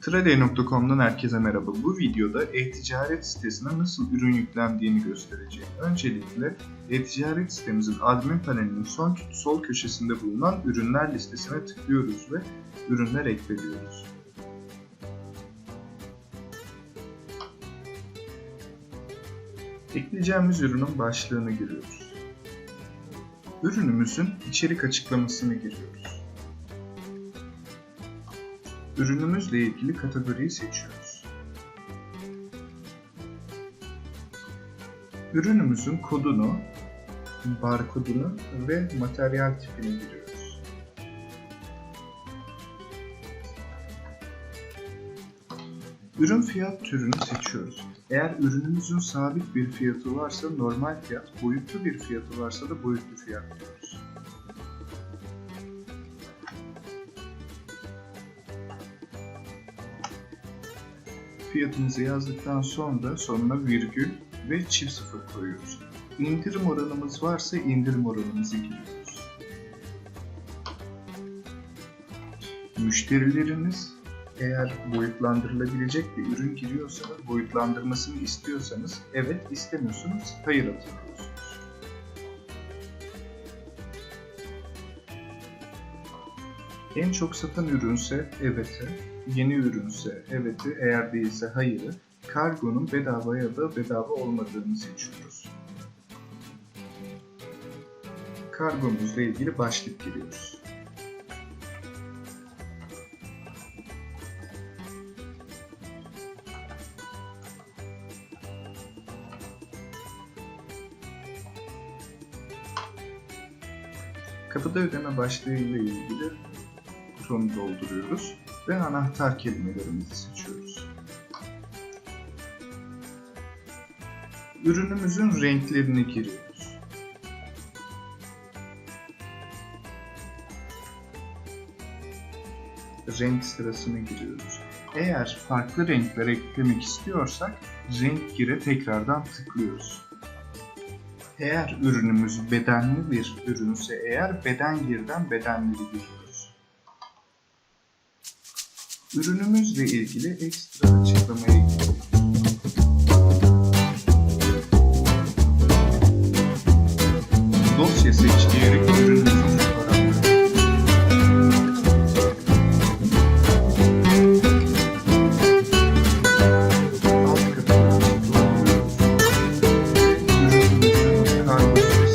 Traday.com'dan herkese merhaba. Bu videoda e-ticaret sitesine nasıl ürün yüklendiğini göstereceğim. Öncelikle e-ticaret sitemizin admin panelinin son sol köşesinde bulunan ürünler listesine tıklıyoruz ve ürünler ekleniyoruz. Ekleyeceğimiz ürünün başlığını giriyoruz. Ürünümüzün içerik açıklamasını giriyoruz. Ürünümüzle ilgili kategoriyi seçiyoruz. Ürünümüzün kodunu, barkodunu ve materyal tipini giriyoruz. Ürün fiyat türünü seçiyoruz. Eğer ürünümüzün sabit bir fiyatı varsa normal fiyat, boyutlu bir fiyatı varsa da boyutlu fiyat diyoruz. Fiyatımızı yazdıktan sonra sonuna virgül ve çift sıfır koyuyoruz. İndirim oranımız varsa indirim oranımızı giriyoruz. Müşterileriniz eğer boyutlandırılabilecek bir ürün giriyorsanız, boyutlandırmasını istiyorsanız evet, istemiyorsanız hayır atıyorsunuz. En çok satan ürünse evet'i, yeni ürünse evet'i, eğer değilse hayırı, kargonun bedava ya da bedava olmadığını seçiyoruz. Kargomuzla ilgili başlık giriyoruz. Kapıda ödeme başlığı ile ilgili butonu dolduruyoruz ve anahtar kelimelerimizi seçiyoruz. Ürünümüzün renklerini giriyoruz. Renk sırasını giriyoruz. Eğer farklı renkler eklemek istiyorsak renk gire tekrardan tıklıyoruz. Eğer ürünümüz bedenli bir ürünse eğer beden girden bedenleri giriyoruz. Ürünümüzle ilgili ekstra açıklamaya gidiyoruz. Dosya seç diyerek ürünümüzün Thank you.